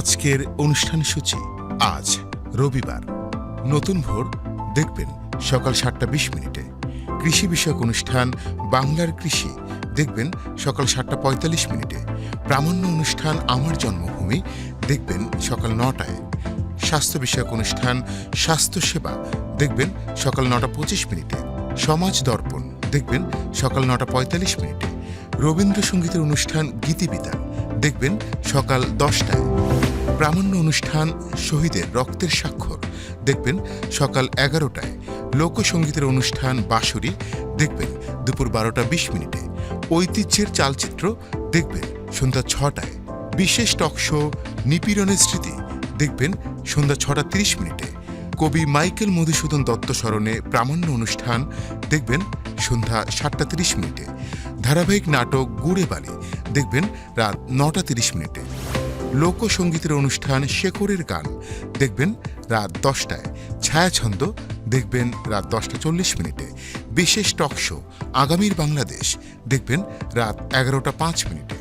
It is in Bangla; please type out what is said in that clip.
আজকের অনুষ্ঠান সূচি আজ রবিবার। নতুন ভোর, দেখবেন সকাল সাতটা বিশ মিনিটে। কৃষি বিষয়ক অনুষ্ঠান, বাংলার কৃষি, দেখবেন সকাল সাতটা পঁয়তাল্লিশ মিনিটে। প্রামাণ্য অনুষ্ঠান, আমার জন্মভূমি, দেখবেন সকাল নটায়। স্বাস্থ্য বিষয়ক অনুষ্ঠান স্বাস্থ্যসেবা দেখবেন সকাল নটা পঁচিশ মিনিটে। সমাজ দর্পণ, দেখবেন সকাল নটা পঁয়তাল্লিশ মিনিটে। রবীন্দ্রসঙ্গীতের অনুষ্ঠান, গীতিবিতান, দেখবেন সকাল দশটায়। প্রামাণ্য অনুষ্ঠান শহীদের রক্তের স্বাক্ষর। দেখবেন সকাল এগারোটায় লোকসঙ্গীতের অনুষ্ঠান বাঁশুরি, দেখবেন দুপুর বারোটা বিশ মিনিটে। ঐতিহ্যের চালচিত্র, দেখবেন সন্ধ্যা ছটায়। বিশেষ টক শো, নিপীড়নের স্মৃতি, দেখবেন সন্ধ্যা ছটা তিরিশ মিনিটে। কবি মাইকেল মধুসূদন দত্ত স্মরণে প্রামাণ্য অনুষ্ঠান, দেখবেন সন্ধ্যা সাতটা তিরিশ মিনিটে। ধারাবাহিক নাটক গুড়ে বালি দেখবেন রাত নটা তিরিশ মিনিটে। লোকসঙ্গীতের অনুষ্ঠান শেখরের গান। দেখবেন রাত দশটায়। ছায়াছন্দ দেখবেন রাত দশটা চল্লিশ মিনিটে। বিশেষ টক শো, আগামীর বাংলাদেশ। দেখবেন রাত এগারোটা পাঁচ মিনিটে।